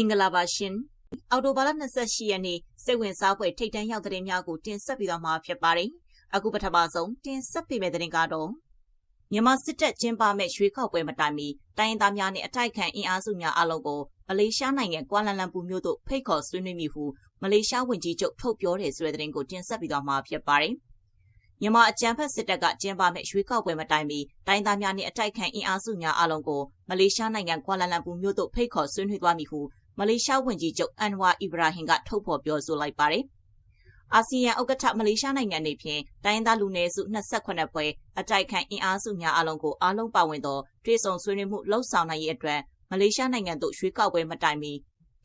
င်္ဂလာပါရှင်။အော်တိုဘာလ28ရက်နေ့စိတ်ဝင်စားဖွယ်ထိတ်တန့်ရောက်တဲ့များကိုတင်ဆက်ပြီးတော့မှာဖြစ်ပါတယ်။အခုပထမဆုံးတင်ဆက်ပေးမယ့်တဲ့ကတော့မြန်မာစစ်တပ်ကျင်းပမဲ့ရွေးကောက်ပွဲမတိုင်မီတိုင်းရင်းသားများနဲ့အတိုက်ခံအင်အားစုများအလုံးကိုမလေးရှားနိုင်ငံကွာလာလမ်ပူမြို့သို့ဖိတ်ခေါ်ဆွေးနွေးမိဟုမလေးရှားဝန်ကြီးချုပ်ထုတ်ပြောတဲ့ဆိုတဲ့တဲ့ကိုတင်ဆက်ပြီးတော့မှာဖြစ်ပါတယ်။မြန်မာအကြမ်းဖက်စစ်တပ်ကကျင်းပမဲ့ရွေးကောက်ပွဲမတိုင်မီတိုင်းသားများနဲ့အတိုက်ခံအင်အားစုများအလုံးကိုမလေးရှားနိုင်ငံကွာလာလမ်ပူမြို့သို့ဖိတ်ခေါ်ဆွေးနွေးသွားမည်ဟု မလေးရှားဝန်ကြီးချုပ်အန်ဝါအီဘရာဟင်ကထုတ်ဖော်ပြောဆိုလိုက်ပါတယ်။အာဆီယံဥက္ကဋ္ဌမလေးရှားနိုင်ငံနေဖြင့်တိုင်းသားလူနည်းစု28ဖွဲ့အတိုက်ခံအင်အားစုများအလုံးကိုအားလုံးပါဝင်သောတွဲဆုံဆွေးနွေးမှုလှုပ်ဆောင်နိုင်ရေးအတွက်မလေးရှားနိုင်ငံသို့ရွှေ့ကောက်ပွဲမတိုင်မီ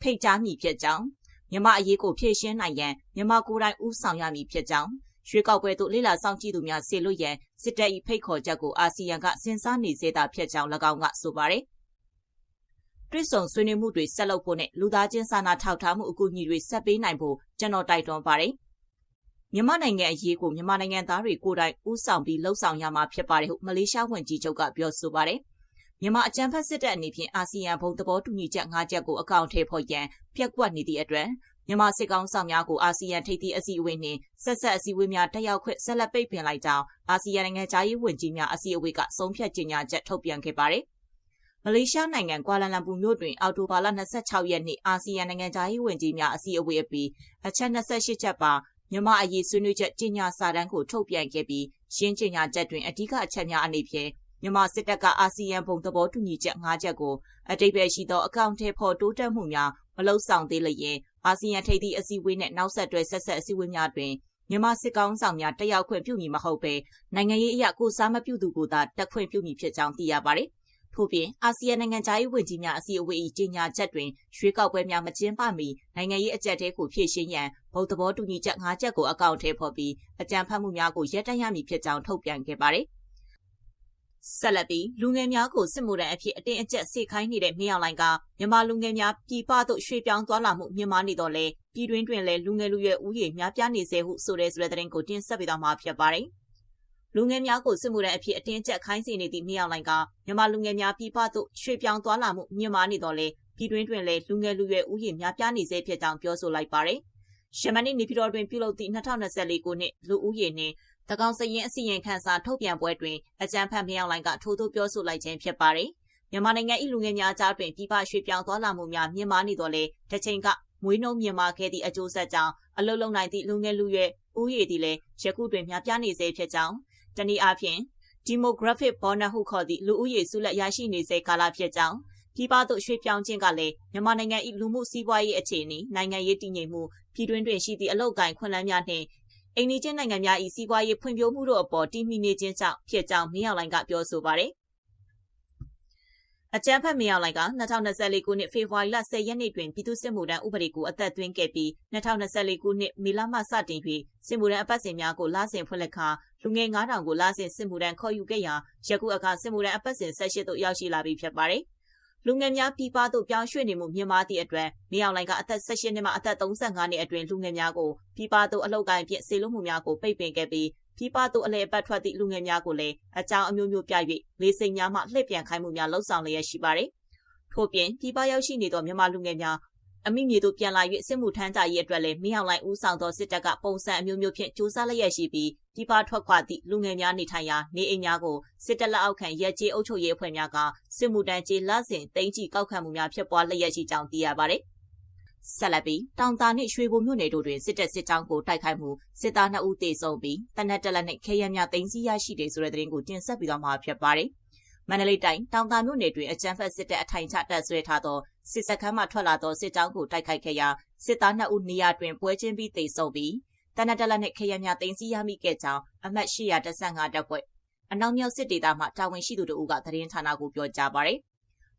ဖိတ်ကြားမည်ဖြစ်ကြောင်းမြန်မာအရေးကိုဖြည့်ရှင်းနိုင်ရန်မြန်မာကိုယ်တိုင်ဦးဆောင်ရမည်ဖြစ်ကြောင်းရွှေကောက်ပွဲသို့လေလာဆောင်ကြည့်သူများဆေလွတ်ရန်စစ်တပ်၏ဖိတ်ခေါ်ချက်ကိုအာဆီယံကစဉ်းစားနေစေတာဖြစ်ကြောင်း၎င်းကဆိုပါတယ် တွေ့ဆုံဆွေးနွေးမှုတွေဆက်လုပ်ဖို့နဲ့လူသားချင်းစာနာထောက်ထားမှုအကူအညီတွေဆက်ပေးနိုင်ဖို့ကျွန်တော်တိုက်တွန်းပါတယ်။မြန်မာနိုင်ငံအရေးကိုမြန်မာနိုင်ငံသားတွေကိုယ်တိုင်ဦးဆောင်ပြီးလှုပ်ဆောင်ရမှာဖြစ်ပါတယ်ဟုမလေးရှားဝန်ကြီးချုပ်ကပြောဆိုပါတယ်။မြန်မာအကြမ်းဖက်စစ်တပ်အနေဖြင့်အာဆီယံဘုံသဘောတူညီချက်၅ချက်ကိုအကောင့်ထဲပေါ်ရန်ပြက်ကွက်နေသည့်အတွက်မြန်မာစစ်ကောင်ဆောင်များကိုအာဆီယံထိပ်သီးအစည်းအဝေးနှင့်ဆက်ဆက်အစည်းအဝေးများတက်ရောက်ခွင့်ဆက်လက်ပိတ်ပင်လိုက်ကြောင်းအာဆီယံနိုင်ငံသားရေးဝန်ကြီးများအစည်းအဝေးကဆုံးဖြတ်ကြေညာချက်ထုတ်ပြန်ခဲ့ပါတယ် မလေးရှားနိုင်ငံကွာလာလမ်ပူမြို့တွင် အော်တိုဘာလ26ရက်နေ့ အာဆီယံနိုင်ငံသားရေးဝန်ကြီးများအစည်းအဝေးအပြီး အချက်28ချက်ပါမြန်မာအရေးဆွေးနွေးချက်ကြီးညာစာတမ်းကိုထုတ်ပြန်ခဲ့ပြီးရှင်းကြီးညာချက်တွင်အဓိကအချက်များအနေဖြင့်မြန်မာစစ်တပ်ကအာဆီယံဘုံသဘောတူညီချက်၅ချက်ကိုအတိတ်ပဲရှိသောအကောင့်ထဲပေါ်တိုးတက်မှုများမလုံဆောင်သေးလျင်အာဆီယံထိပ်သီးအစည်းအဝေးနဲ့နောက်ဆက်တွဲဆက်ဆက်အစည်းအဝေးများတွင်မြန်မာစစ်ကောင်ဆောင်များတက်ရောက်ခွင့်ပြုမည်မဟုတ်ဘဲနိုင်ငံရေးအရာကိုစားမပြုသူကိုသာတက်ခွင့်ပြုမည်ဖြစ်ကြောင်းသိရပါတယ်။ ထို့ပြင်အာဆီယံနိုင်ငံသားရေးဝန်ကြီးများအစည်းအဝေး၏ကြေညာချက်တွင်ရွှေကောက်ပွဲများမကျင်းပမီနိုင်ငံရေးအကြက်တဲကိုဖြည့်ရှင်းရန်ဗုဒ္ဓဘောတူညီချက်၅ချက်ကိုအကောင့်ထဲပေါ်ပြီးအကြံဖတ်မှုများကိုရပ်တန့်ရမည်ဖြစ်ကြောင်းထုတ်ပြန်ခဲ့ပါတယ်။ဆက်လက်ပြီးလူငယ်များကိုစစ်မှုထမ်းအဖြစ်အတင်းအကျပ်စေခိုင်းနေတဲ့မင်းအောင်လိုင်ကမြန်မာလူငယ်များပြည်ပသို့ရွှေ့ပြောင်းသွားလာမှုမြင့်မားနေတော့လေပြည်တွင်းတွင်လည်းလူငယ်လူရွယ်ဦးရေများပြားနေစေဟုဆိုတဲ့ဆိုတဲ့သတင်းကိုတင်ဆက်ပေးသွားမှာဖြစ်ပါတယ်။ လူငယ်များကိုစစ်မှုထမ်းအဖြစ်အတင်းကျပ်ခိုင်းစေနေသည့်မြောက်လိုင်ကမြန်မာလူငယ်များပြည်ပသို့ရွှေ့ပြောင်းသွားလာမှုမြင့်မားနေတော့လေပြည်တွင်းတွင်လည်းလူငယ်လူရွယ်ဦးရေများပြားနေစေဖြစ်ကြောင်းပြောဆိုလိုက်ပါတယ်။ရှမနီနေပြည်တော်တွင်ပြုလုပ်သည့်2024ခုနှစ်လူဦးရေနှင့်တကောင်စရင်အစီရင်ခံစာထုတ်ပြန်ပွဲတွင်အကြံဖတ်မြောက်လိုင်ကထိုးထိုးပြောဆိုလိုက်ခြင်းဖြစ်ပါတယ်။မြန်မာနိုင်ငံ၏လူငယ်များကြားတွင်ပြည်ပရွှေ့ပြောင်းသွားလာမှုများမြင့်မားနေတော့လေတစ်ချိန်ကမွေးနှုံးမြင့်မားခဲ့သည့်အကျိုးဆက်ကြောင့်အလုလုံနိုင်သည့်လူငယ်လူရွယ်ဦးရေသည်လည်းယခုတွင်များပြားနေစေဖြစ်ကြောင်း တနည်းအားဖြင့် demographic bonus ဟုခေါ်သည့်လူဦးရေစုလက်ရရှိနေစေကာလဖြစ်ကြောင်းပြည်ပသို့ရွှေ့ပြောင်းခြင်းကလည်းမြန်မာနိုင်ငံ၏လူမှုစီးပွားရေးအခြေအနေနိုင်ငံရေးတည်ငြိမ်မှုပြည်တွင်းတွင်ရှိသည့်အလောက်ကိုင်ခွင့်လန်းများနှင့်အိန္ဒိချင်းနိုင်ငံများ၏စီးပွားရေးဖွံ့ဖြိုးမှုတို့အပေါ်တည်မြဲနေခြင်းကြောင့်ဖြစ်ကြောင်းမင်းအောင်လှိုင်ကပြောဆိုပါတယ် အကြမ်းဖက်မြောက်လိုက်က2024ခုနှစ်ဖေဖော်ဝါရီလ10ရက်နေ့တွင်ပြည်သူ့စစ်မှုထမ်းဥပဒေကိုအသက်သွင်းခဲ့ပြီး2024ခုနှစ်မေလမှစတင်၍စစ်မှုထမ်းအပတ်စဉ်များကိုလစဉ်ဖွင့်လှစ်ခါလူငယ်9000ကိုလစဉ်စစ်မှုထမ်းခေါ်ယူခဲ့ရာယခုအခါစစ်မှုထမ်းအပတ်စဉ်18သို့ရောက်ရှိလာပြီဖြစ်ပါတယ်။လူငယ်များပြည်ပသို့ပြောင်းရွှေ့နေမှုမြင့်မားသည့်အတွက်မြေအောင်လိုင်ကအသက်18နှစ်မှအသက်35နှစ်အတွင်းလူငယ်များကိုပြည်ပသို့အလောက်ကိုင်းဖြင့်ဆေးလို့မှုများကိုပိတ်ပင်ခဲ့ပြီး ပြည်ပသို့အလဲအပတ်ထွက်သည့်လူငယ်များကိုလည်းအကြောင်းအမျိုးမျိုးပြ၍လေးစိမ်များမှလှည့်ပြန်ခိုင်းမှုများလှုံ့ဆော်လျက်ရှိပါတယ်။ထို့ပြင်ပြည်ပရောက်ရှိနေသောမြန်မာလူငယ်များအမိမြေတို့ပြန်လာ၍စစ်မှုထမ်းကြရေးအတွက်လည်းမင်းအောင်လှိုင်ဦးဆောင်သောစစ်တပ်ကပုံစံအမျိုးမျိုးဖြင့်စူးစမ်းလျက်ရှိပြီးပြည်ပထွက်ခွာသည့်လူငယ်များနေထိုင်ရာနေအိမ်များကိုစစ်တပ်လက်အောက်ခံရဲကြေးအုပ်ချုပ်ရေးအဖွဲ့များကစစ်မှုထမ်းကြေးလစဉ်တိမ့်ကြည့်ကောက်ခံမှုများဖြစ်ပွားလျက်ရှိကြောင်းသိရပါတယ်။ ဆက်လက်ပြီးတောင်တာနှင့်ရွှေဘုံမြို့နယ်တို့တွင်စစ်တပ်စစ်ကြောင်းကိုတိုက်ခိုက်မှုစစ်သား2ဦးသေဆုံးပြီးတနက်တက်လက်နှင့်ခဲယမ်းများတင်စီရရှိတယ်ဆိုတဲ့သတင်းကိုတင်ဆက်ပြီးတော့မှာဖြစ်ပါတယ်။မန္တလေးတိုင်းတောင်တာမြို့နယ်တွင်အကြမ်းဖက်စစ်တပ်အထိုင်ချတပ်ဆွဲထားသောစစ်စခန်းမှထွက်လာသောစစ်ကြောင်းကိုတိုက်ခိုက်ခဲ့ရာစစ်သား2ဦးနေရာတွင်ပွဲချင်းပြီးသေဆုံးပြီးတနက်တက်လက်နှင့်ခဲယမ်းများတင်စီရမိခဲ့ကြောင်းအမှတ်815တပ်ဖွဲ့အနောက်မြောက်စစ်ဒေသမှတာဝန်ရှိသူတို့ကသတင်းဌာနကိုပြောကြားပါတယ်။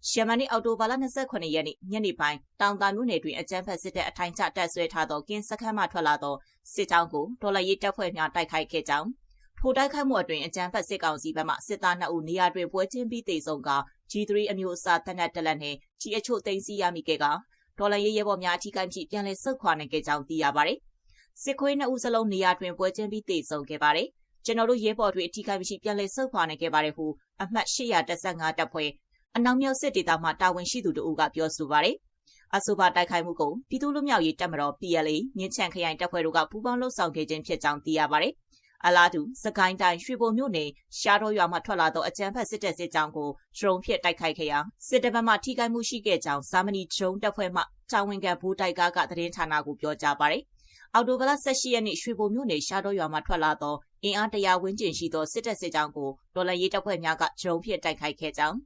ရှမနီအော်တိုဘာလ29ရက်နေ့ညနေပိုင်းတောင်တာမြို့နယ်တွင်အကြမ်းဖက်စစ်တပ်အထိုင်ချတပ်ဆွဲထားသောကင်းစခန်းမှထွက်လာသောစစ်ကြောင်းကိုဒေါ်လာရေးတပ်ဖွဲ့များတိုက်ခိုက်ခဲ့ကြောင်းထိုတိုက်ခိုက်မှုအတွင်အကြမ်းဖက်စစ်ကောင်စီဘက်မှစစ်သား2ဦးနေရာတွင်ပွဲချင်းပြီးတေဆုံးက G3 အမျိုးအစားတပ်နက်တလက်နှင့်ကြီးအချို့သိမ်းဆည်းရမိခဲ့ကဒေါ်လာရေးရဲဘော်များအထီးကိုင်းဖြင့်ပြန်လည်ဆုတ်ခွာနိုင်ခဲ့ကြောင်းသိရပါတယ်။စစ်ခွေး2ဦးစလုံးနေရာတွင်ပွဲချင်းပြီးတေဆုံးခဲ့ပါတယ်။ကျွန်တော်တို့ရဲဘော်တွေအထီးကိုင်းမရှိပြန်လည်ဆုတ်ခွာနိုင်ခဲ့ပါတယ်ဟုအမှတ်815တပ်ဖွဲ့ အနောက်မြောက်စစ်ဒေသမှတာဝန်ရှိသူတို့ကပြောဆိုပါတယ်။အဆိုပါတိုက်ခိုက်မှုကိုပြည်သူ့လူမျိုးရေးတပ်မတော် PLA မြင်းချံခရိုင်တပ်ဖွဲ့တို့ကပူးပေါင်းလှုပ်ဆောင်ခဲ့ခြင်းဖြစ်ကြောင်းသိရပါတယ်။အလားတူစကိုင်းတိုင်းရွှေဘုံမြို့နယ်ရှားတော်ရွာမှထွက်လာသောအကြမ်းဖက်စစ်တပ်စစ်ကြောင်းကိုဒရုန်းဖြင့်တိုက်ခိုက်ခဲ့ရာစစ်တပ်ဘက်မှထိခိုက်မှုရှိခဲ့ကြောင်းဇာမနီဒရုန်းတပ်ဖွဲ့မှတာဝန်ခံဘူတိုက်ကားကသတင်းဌာနကိုပြောကြားပါတယ်။အော်တိုဘလ18ရက်နေ့ရွှေဘုံမြို့နယ်ရှားတော်ရွာမှထွက်လာသောအင်အားတရာဝန်းကျင်ရှိသောစစ်တပ်စစ်ကြောင်းကိုဒေါ်လာရေးတပ်ဖွဲ့များကဒရုန်းဖြင့်တိုက်ခိုက်ခဲ့ကြောင်း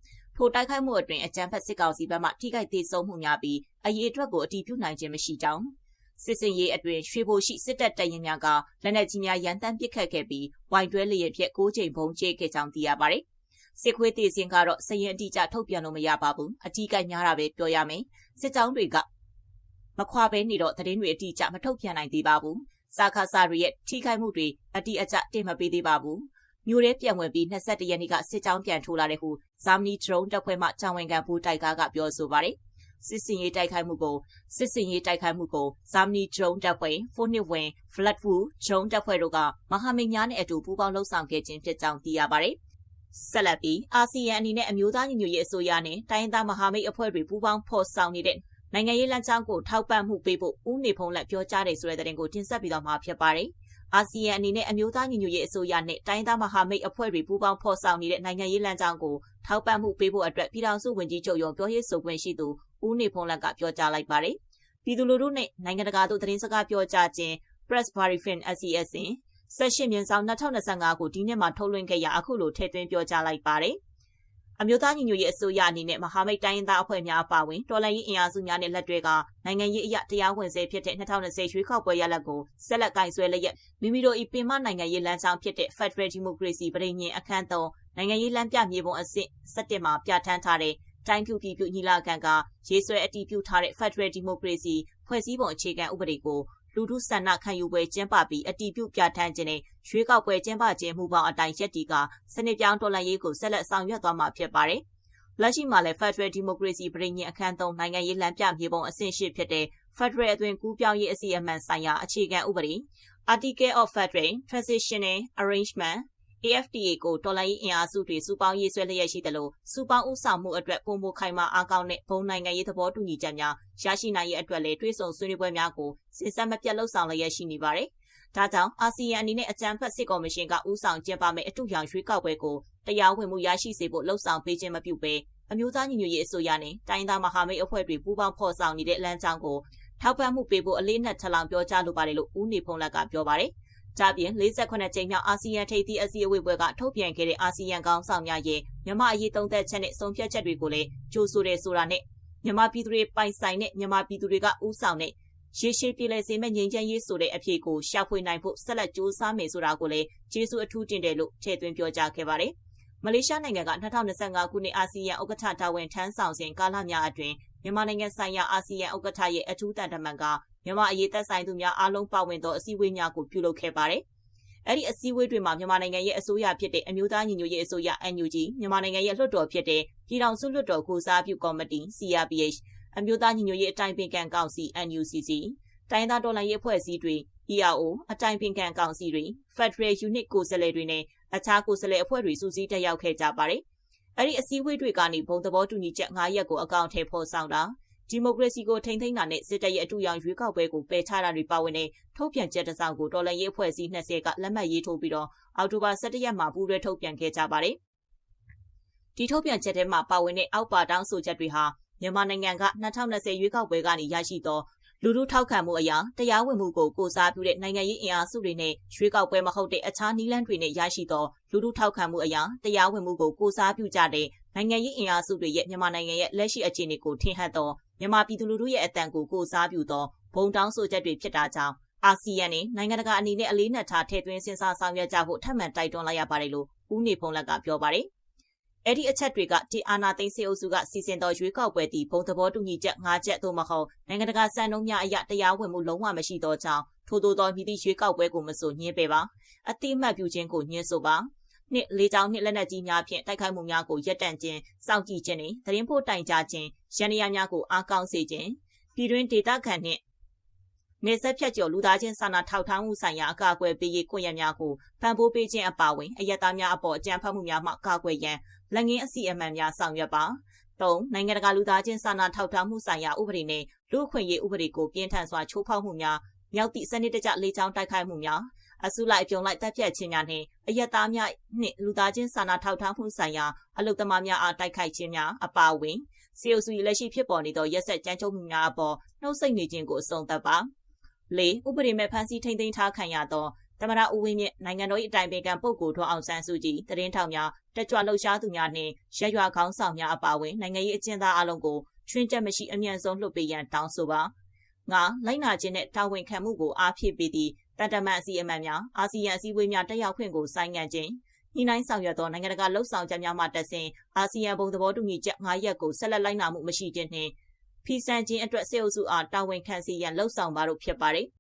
ထိုတိုက်ခိုက်မှုအတွင်းအကြမ်းဖက်စစ်ကောင်စီဘက်မှထိခိုက်ဒေဆုံးမှုများပြီးအရေးအတွက်ကိုအတည်ပြုနိုင်ခြင်းမရှိကြောင်းစစ်စင်ရေးအတွင်ရွှေဘိုရှိစစ်တပ်တရင်များကလက်နက်ကြီးများရန်တမ်းပစ်ခတ်ခဲ့ပြီးဝိုင်တွဲလျက်ဖြင့်၉ချိန်ပုံကျဲခဲ့ကြောင်းသိရပါတယ်။စစ်ခွေးတေစင်ကတော့စရင်အတိအကျထုတ်ပြန်လို့မရပါဘူး။အကြီးကညားတာပဲပြောရမယ်။စစ်ကြောင်းတွေကမခွာဘဲနေတော့သတင်းတွေအတိအကျမထုတ်ပြန်နိုင်သေးပါဘူး။စာခါစာတွေရဲ့ထိခိုက်မှုတွေအတိအကျတင်မပေးသေးပါဘူး။ မြို့ထဲပြန်ဝင်ပြီး22ရက်နေ့ကစစ်ကြောင်းပြန်ထိုးလာတဲ့ဟုဇာမနီဒရုန်းတပ်ဖွဲ့မှကြောင်ဝင်ကန်ဘူတိုက်ကားကပြောဆိုပါတယ်။စစ်စင်ရေးတိုက်ခိုက်မှုကိုစစ်စင်ရေးတိုက်ခိုက်မှုကိုဇာမနီဒရုန်းတပ်ဖွဲ့ဖိုနစ်ဝင်ဖလတ်ဖူဒရုန်းတပ်ဖွဲ့တို့ကမဟာမိတ်များနဲ့အတူပူးပေါင်းလှုပ်ဆောင်ခဲ့ခြင်းဖြစ်ကြောင်းသိရပါတယ်။ဆက်လက်ပြီးအာဆီယံအနေနဲ့အမျိုးသားညီညွတ်ရေးအစိုးရနဲ့တိုင်းရင်းသားမဟာမိတ်အဖွဲ့တွေပူးပေါင်းဖော်ဆောင်နေတဲ့နိုင်ငံရေးလမ်းကြောင်းကိုထောက်ပံ့မှုပေးဖို့ဦးနေဖုံးလက်ပြောကြားတယ်ဆိုတဲ့သတင်းကိုတင်ဆက်ပြီးတော့မှာဖြစ်ပါတယ်။ အာဆီယံအနေနဲ့အမျိုးသားညီညွတ်ရေးအစိုးရနဲ့တိုင်းသားမဟာမိတ်အဖွဲ့တွေပူးပေါင်းဖော်ဆောင်နေတဲ့နိုင်ငံရေးလမ်းကြောင်းကိုထောက်ပံ့မှုပေးဖို့အတွက်ပြည်ထောင်စုဝန်ကြီးချုပ်ရုံးပြောရေးဆိုခွင့်ရှိသူဦးနေဖုံးလက်ကပြောကြားလိုက်ပါတယ်။ပြည်သူလူထုနဲ့နိုင်ငံတကာတို့သတင်းစကားပြောကြားခြင်း Press Briefing SES ဆက်ရှိမြင့်ဆောင်2025ကိုဒီနှစ်မှာထုတ်လွှင့်ခဲ့ရာအခုလိုထည့်သွင်းပြောကြားလိုက်ပါတယ်။ အမျိုးသားညီညွတ်ရေးအစိုးရအနေနဲ့မဟာမိတ်တိုင်းရင်းသားအဖွဲ့များအပါအဝင်တော်လှန်ရေးအင်အားစုများနဲ့လက်တွဲကနိုင်ငံရေးအရတရားဝင်စေဖြစ်တဲ့2020ရွေးကောက်ပွဲရလဒ်ကိုဆက်လက်ကင်ဆွဲလျက်မိမိတို့၏ပင်မနိုင်ငံရေးလမ်းကြောင်းဖြစ်တဲ့ Federal Democracy ပြည်ညင်အခမ်း3နိုင်ငံရေးလမ်းပြမြေပုံအဆင့်17မှာပြဋ္ဌာန်းထားတဲ့တိုင်းပြုပြည်ပြုညီလာခံကရေးဆွဲအတည်ပြုထားတဲ့ Federal Democracy ဖွဲ့စည်းပုံအခြေခံဥပဒေကို လူထုဆန္ဒခံယူပွဲကျင်းပပြီးအတီးပြုပြဋ္ဌာန်းခြင်းနဲ့ရွေးကောက်ပွဲကျင်းပခြင်းမှုပေါင်းအတိုင်းရက်တီကစနစ်ပြောင်းတော်လှန်ရေးကိုဆက်လက်ဆောင်ရွက်သွားမှာဖြစ်ပါတယ်။လက်ရှိမှာလည်း Federal Democracy ပြည်ညင်အခမ်း3နိုင်ငံရေးလမ်းပြမြေပုံအဆင့်ရှိဖြစ်တဲ့ Federal အတွင်ကူးပြောင်းရေးအစီအမံဆိုင်ရာအခြေခံဥပဒေ Article of Federal Transitional Arrangement AFTA ကိုတော်လိုင်းအင်အားစုတွေစုပေါင်းရေးဆွဲလျက်ရှိတယ်လို့စုပေါင်းဥဆောင်မှုအတွက်ပုံမခိုင်မာအားကောင်းတဲ့ဘုံနိုင်ငံရေးသဘောတူညီချက်များရရှိနိုင်ရေးအတွက်လည်းတွဲဆုံဆွေးနွေးပွဲများကိုစဉ်ဆက်မပြတ်လှုပ်ဆောင်လျက်ရှိနေပါတယ်။ဒါကြောင့်အာဆီယံအနေနဲ့အကြံဖက်စစ်ကော်မရှင်ကဥဆောင်ကျင်းပမယ့်အထူးရောင်ရွေးကောက်ပွဲကိုတရားဝင်မှုရရှိစေဖို့လှုံ့ဆော်ပေးခြင်းမပြုဘဲအမျိုးသားညီညွတ်ရေးအစိုးရနဲ့တိုင်းသားမဟာမိတ်အဖွဲ့တွေပူးပေါင်းဖော်ဆောင်နေတဲ့လမ်းကြောင်းကိုထောက်ပံ့မှုပေးဖို့အလေးနက်ထပ်လောင်ပြောကြားလိုပါတယ်လို့ဦးနေဖုံးလက်ကပြောပါတယ်။။ ဒါပြင်48ကြိမ်မြောက်အာဆီယံထိပ်သီးအစည်းအဝေးပွဲကထုတ်ပြန်ခဲ့တဲ့အာဆီယံခေါင်းဆောင်များရဲ့မြန်မာအရေးသုံးသက်ချက်နဲ့ဆုံးဖြတ်ချက်တွေကိုလည်းကြိုးဆိုတယ်ဆိုတာနဲ့မြန်မာပြည်သူတွေပိုင်ဆိုင်တဲ့မြန်မာပြည်သူတွေကဥဆောင်တဲ့ရေရှည်ပြည်လဲစေမဲ့ငြိမ်းချမ်းရေးဆိုတဲ့အဖြစ်ကိုရှာဖွေနိုင်ဖို့ဆက်လက်ကြိုးစားမယ်ဆိုတာကိုလည်းကျေးဇူးအထူးတင်တယ်လို့ထည့်သွင်းပြောကြားခဲ့ပါတယ်။မလေးရှားနိုင်ငံက2025ခုနှစ်အာဆီယံဥက္ကဋ္ဌတာဝန်ထမ်းဆောင်စဉ်ကာလများအတွင်းမြန်မာနိုင်ငံဆိုင်ရာအာဆီယံဥက္ကဋ္ဌရဲ့အထူးတန်တမန်က မြန်မာအရေးသက်ဆိုင်သူများအားလုံးပါဝင်သောအစည်းအဝေးများကိုပြုလုပ်ခဲ့ပါတယ်။အဲ့ဒီအစည်းအဝေးတွေမှာမြန်မာနိုင်ငံရဲ့အစိုးရဖြစ်တဲ့အမျိုးသားညီညွတ်ရေးအစိုးရ NUG မြန်မာနိုင်ငံရဲ့လွှတ်တော်ဖြစ်တဲ့ပြည်ထောင်စုလွှတ်တော်ကိုစားပြုကော်မတီ CRPH အမျိုးသားညီညွတ်ရေးအတိုင်းပင်ခံကောင်စီ NUCC တိုင်းသားတော်လှန်ရေးအဖွဲ့အစည်းတွေ ERO အတိုင်းပင်ခံကောင်စီတွေ Federal Unit ကိုယ်စားလှယ်တွေနဲ့အခြားကိုယ်စားလှယ်အဖွဲ့တွေစုစည်းတက်ရောက်ခဲ့ကြပါတယ်။အဲ့ဒီအစည်းအဝေးတွေကနေဘုံသဘောတူညီချက်9ရက်ကိုအကောင့်ထဲပေါ်ဆောင်တာ ဒီမိုကရေစီကိုထိန်းသိမ်းတာနဲ့စစ်တပ်ရဲ့အထူးရောင်ရွေးကောက်ပွဲကိုပယ်ချတာတွေပါဝင်တဲ့ထုတ်ပြန်ချက်တစ်စောင်ကိုတော်လှန်ရေးအဖွဲ့အစည်း20ကလက်မှတ်ရေးထိုးပြီးတော့အောက်တိုဘာ17ရက်မှာပူးတွဲထုတ်ပြန်ခဲ့ကြပါတယ်။ဒီထုတ်ပြန်ချက်ထဲမှာပါဝင်တဲ့အောက်ပါတောင်းဆိုချက်တွေဟာမြန်မာနိုင်ငံက2020ရွေးကောက်ပွဲကနေရရှိသောလူထုထောက်ခံမှုအရာတရားဝင်မှုကိုကိုစားပြုတဲ့နိုင်ငံရေးအင်အားစုတွေနဲ့ရွေးကောက်ပွဲမဟုတ်တဲ့အခြားနည်းလမ်းတွေနဲ့ရရှိသောလူထုထောက်ခံမှုအရာတရားဝင်မှုကိုကိုစားပြုကြတဲ့ နိုင်ငံရေးအင်အားစုတွေရဲ့မြန်မာနိုင်ငံရဲ့လက်ရှိအခြေအနေကိုထင်ဟပ်သောမြန်မာပြည်သူလူထုရဲ့အတန်ကိုကိုစားပြုသောဘုံတောင်းဆိုချက်တွေဖြစ်တာကြောင့်အာဆီယံနဲ့နိုင်ငံတကာအနေနဲ့အလေးနက်ထားထည့်သွင်းစဉ်းစားဆောင်ရွက်ကြဖို့ထပ်မံတိုက်တွန်းလိုက်ရပါတယ်လို့ဦးနေဖုံးလက်ကပြောပါတယ်။အဲ့ဒီအချက်တွေကတီအာနာသိန်းစေအုပ်စုကစီစဉ်တော်ရွေးကောက်ပွဲတီဘုံသဘောတူညီချက်၅ချက်သို့မဟုတ်နိုင်ငံတကာစံနှုန်းများအရတရားဝင်မှုလုံးဝမရှိသောကြောင့်ထို့သောသောမြည်သည့်ရွေးကောက်ပွဲကိုမဆိုညှင်းပယ်ပါအတိမတ်ပြုခြင်းကိုညှင်းဆိုပါ နှစ်လေးချောင်းနှစ်လက်နက်ကြီးများဖြင့်တိုက်ခိုက်မှုများကိုရပ်တန့်ခြင်းစောင့်ကြည့်ခြင်းနှင့်သတင်းဖို့တိုင်ကြားခြင်းရန်ရများကိုအားကောင်းစေခြင်းပြည်တွင်းဒေသခံနှင့်နေဆက်ဖြတ်ကျော်လူသားချင်းစာနာထောက်ထားမှုဆိုင်ရာအကာအကွယ်ပေးရေးကွန်ရက်များကိုဖန်ဖိုးပေးခြင်းအပါအဝင်အယက်သားများအပေါ်အကြမ်းဖက်မှုများမှကာကွယ်ရန်လက်ငင်းအစီအမံများဆောင်ရွက်ပါ3နိုင်ငံတကာလူသားချင်းစာနာထောက်ထားမှုဆိုင်ရာဥပဒေနဲ့လူ့အခွင့်အရေးဥပဒေကိုပြင်းထန်စွာချိုးဖောက်မှုများမြောက်သည့်စနစ်တကျလေးချောင်းတိုက်ခိုက်မှုများ အစုလိုက်အပြုံလိုက်တပ်ဖြတ်ခြင်းများနှင့်အယက်သားများနှင့်လူသားချင်းစာနာထောက်ထားမှုဆိုင်ရာအလုသမားများအားတိုက်ခိုက်ခြင်းများအပါအဝင်စီအိုစုလက်ရှိဖြစ်ပေါ်နေသောရက်ဆက်ကြမ်းကြုတ်မှုများအပေါ်နှုတ်ဆက်နေခြင်းကိုအဆုံးသတ်ပါ၄ဥပဒေမဲ့ဖမ်းဆီးထိန်းသိမ်းထားခံရသောတမရဦးဝင်းမြင့်နိုင်ငံတော်၏အတိုင်ပင်ခံပုဂ္ဂိုလ်ထွန်းအောင်ဆန်းစုကြည်တရင်ထောက်များတက်ကြွလှုပ်ရှားသူများနှင့်ရက်ရွာခေါင်းဆောင်များအပါအဝင်နိုင်ငံရေးအကျဉ်းသားအလုံးကိုချွင်းချက်မရှိအမြန်ဆုံးလွှတ်ပေးရန်တောင်းဆိုပါငါလိုက်နာခြင်းနဲ့တာဝန်ခံမှုကိုအားဖြည့်ပေးသည့် တန်တမန်အစီအမံများအာဆီယံအစည်းအဝေးများတက်ရောက်ခွင့်ကိုဆိုင်းငံ့ခြင်းညှိနှိုင်းဆောင်ရွက်သောနိုင်ငံတကာလှုပ်ဆောင်ချက်များမှတက်ဆင်အာဆီယံဘုံသဘောတူညီချက်၅ရပ်ကိုဆက်လက်လိုက်နာမှုမရှိခြင်းနှင့်ဖီဆန်ခြင်းအတွက်စေအုပ်စုအားတာဝန်ခံစီရန်လှုပ်ဆောင်ပါတို့ဖြစ်ပါတယ်